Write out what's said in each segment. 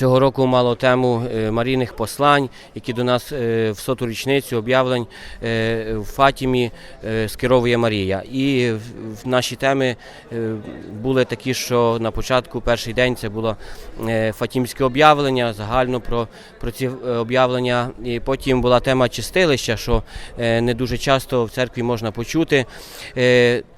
Цього року мало тему е, Марійних послань, які до нас е, в соту річницю об'явлень е, в Фатімі скеровує Марія. І в- наші теми були такі, що на початку перший день це було Фатімське об'явлення, загально про, про ці об'явлення. І потім була тема чистилища, що не дуже часто в церкві можна почути.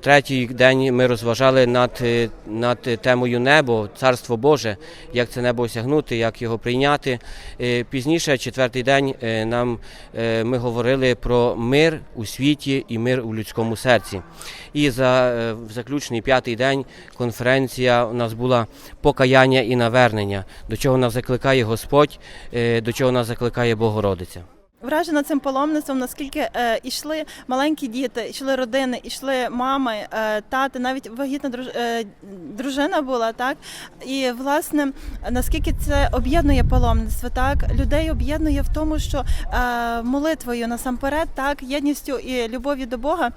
Третій день ми розважали над, над темою небо, царство Боже, як це небо осягнути, як його прийняти. Е, Пізніше, четвертий день, е, нам е, ми говорили про мир у світі і мир у людському серці. І за заключний п'ятий день конференція у нас була покаяння і навернення, до чого нас закликає Господь, до чого нас закликає Богородиця. Вражена цим паломництвом, наскільки е, йшли маленькі діти, йшли родини, йшли мами, е, тати, навіть вагітна друж, е, дружина була, так? І власне наскільки це об'єднує паломництво, так? Людей об'єднує в тому, що е, молитвою насамперед, так? Єдністю і любов'ю до Бога.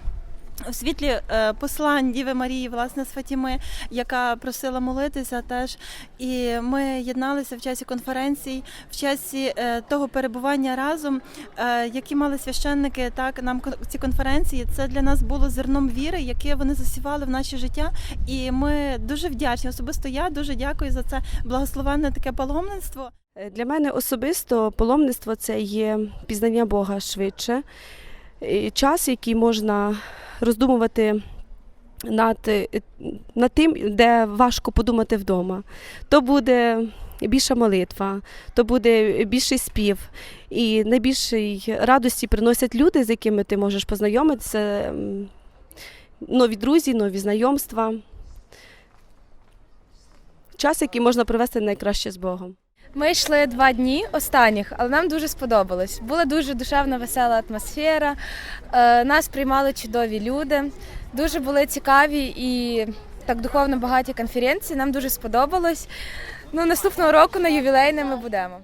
В світлі е, послань Діви Марії, власне, з Фатіми, яка просила молитися теж. І ми єдналися в часі конференцій, в часі е, того перебування разом, е, які мали священники. Так нам ці конференції це для нас було зерном віри, яке вони засівали в наше життя. І ми дуже вдячні. Особисто я дуже дякую за це благословенне таке паломництво. Для мене особисто паломництво це є пізнання Бога швидше. Час, який можна роздумувати над, е, над тим, де важко подумати вдома. То буде більша молитва, то буде більший спів. І найбільшої радості приносять люди, з якими ти можеш познайомитися, нові друзі, нові знайомства. Час, який можна провести найкраще з Богом. Ми йшли два дні останніх, але нам дуже сподобалось. Була дуже душевна, весела атмосфера. е, Нас приймали чудові люди. Дуже були цікаві і так духовно багаті конференції. Нам дуже сподобалось. Ну, наступного року на ювілейне ми будемо.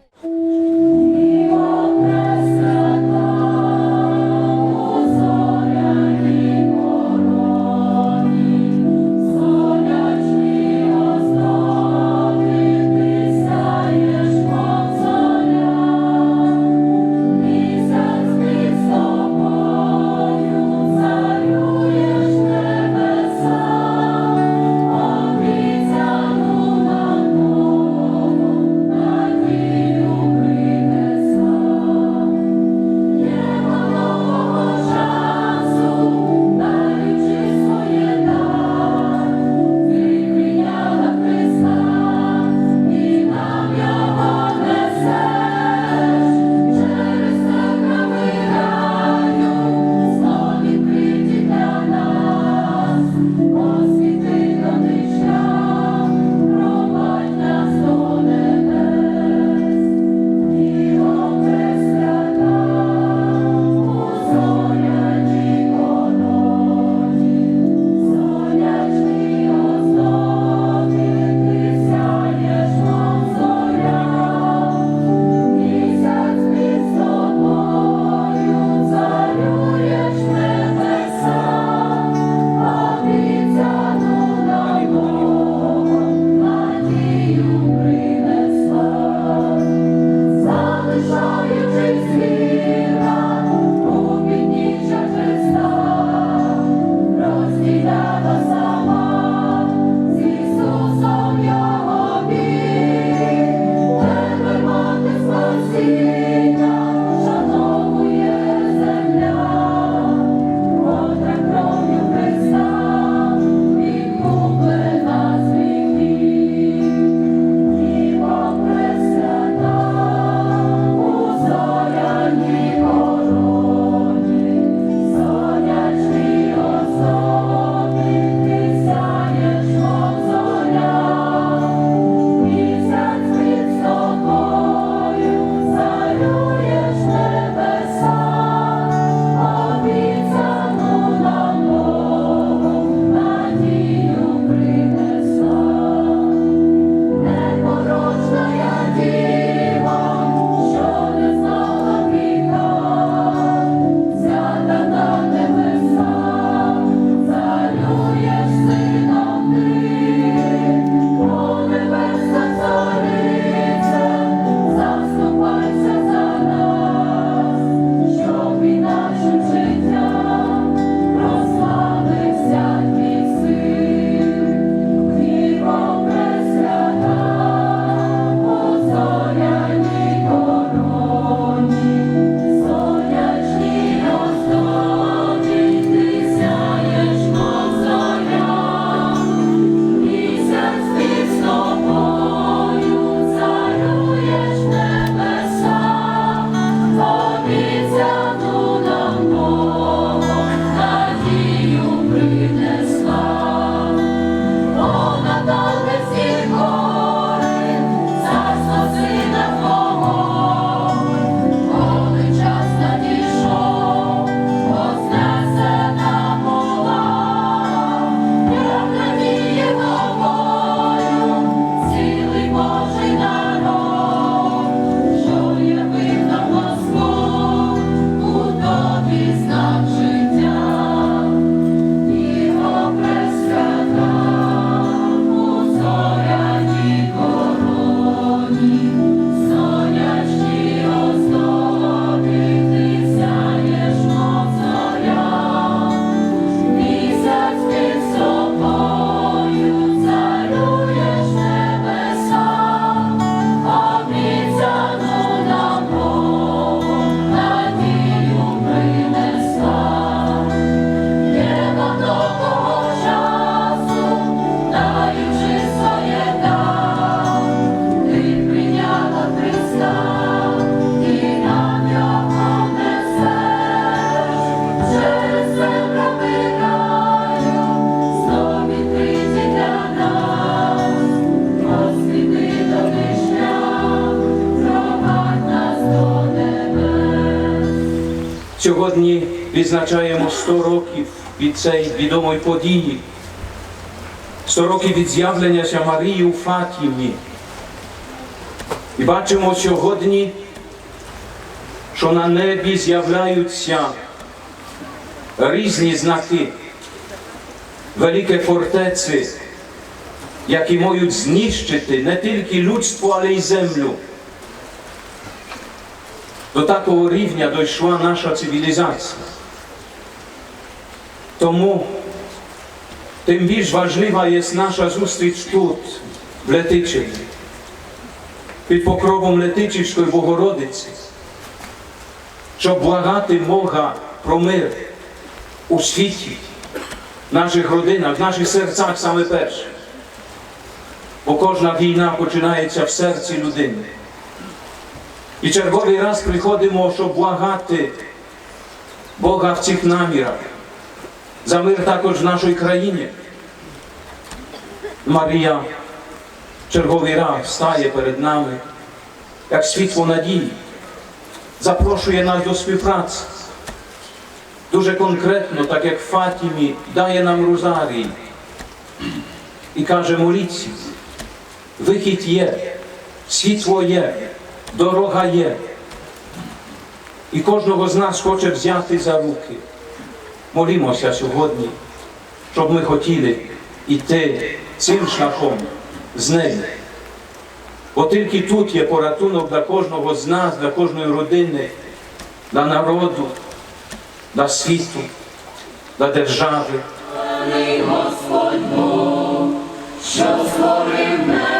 Сьогодні відзначаємо 100 років від цієї відомої події, 100 років від з'явлення Марії у Фатімі. І бачимо сьогодні, що на небі з'являються різні знаки, великі фортеці, які можуть знищити не тільки людство, але й землю. До такого рівня дійшла наша цивілізація. Тому тим більш важлива є наша зустріч тут, в Летичеві, під покровом Летичівської Богородиці, щоб благати Бога про мир у світі, в наших родинах, в наших серцях саме перше. Бо кожна війна починається в серці людини. І черговий раз приходимо, щоб благати Бога в цих намірах. За мир також в нашій країні. Марія черговий раз стає перед нами, як світло надії, запрошує нас до співпраці. Дуже конкретно, так як Фатімі, дає нам розарій і каже, моліться, вихід є, світло є, дорога є. І кожного з нас хоче взяти за руки. Молімося сьогодні, щоб ми хотіли йти цим шляхом з нею. Бо тільки тут є порятунок для кожного з нас, для кожної родини, для народу, для світу, для держави. Уповання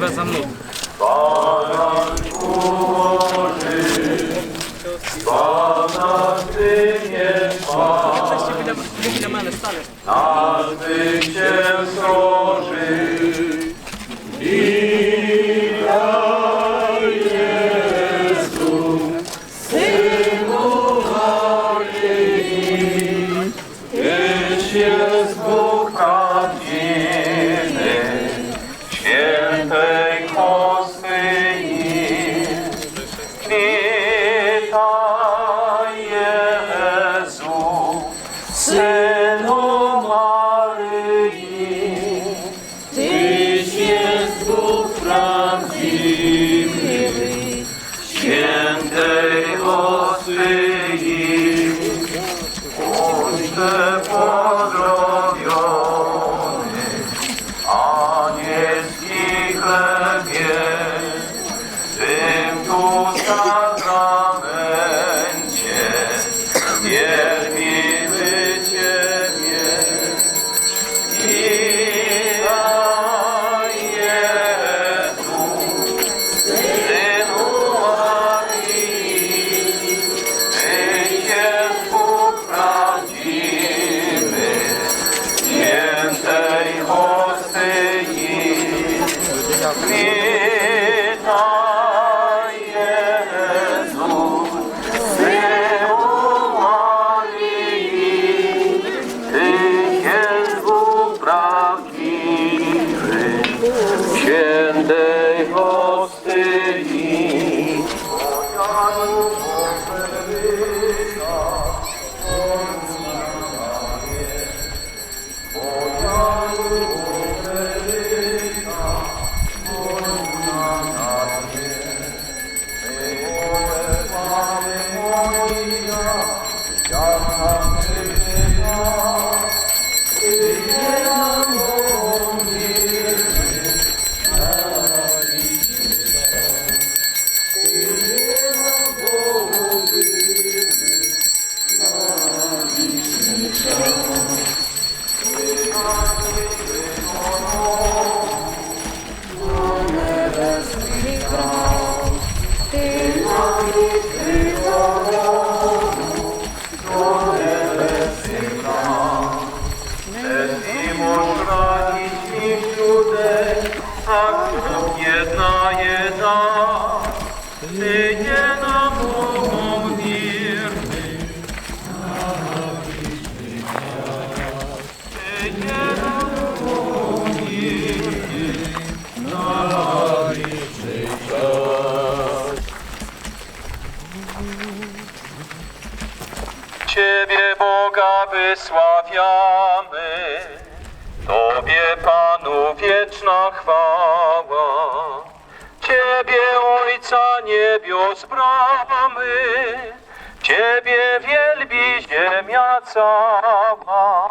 chyba za mną. Cześć, witam, witam, ale stale. Ty się see. Oh. 그럼. wysławiamy. Tobie, Panu, wieczna chwała. Ciebie, Ojca niebios, bramy. Ciebie wielbi ziemia cała.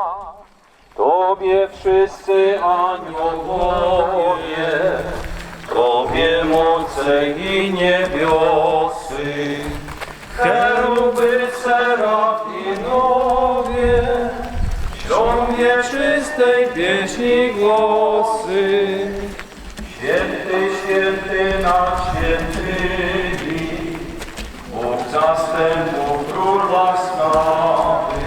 Tobie wszyscy aniołowie, Tobie moce i niebiosy, cheruby, serafinowie wieczystej pieśni głosy. Święty, święty nad świętymi, Bóg zastępów króla sławy.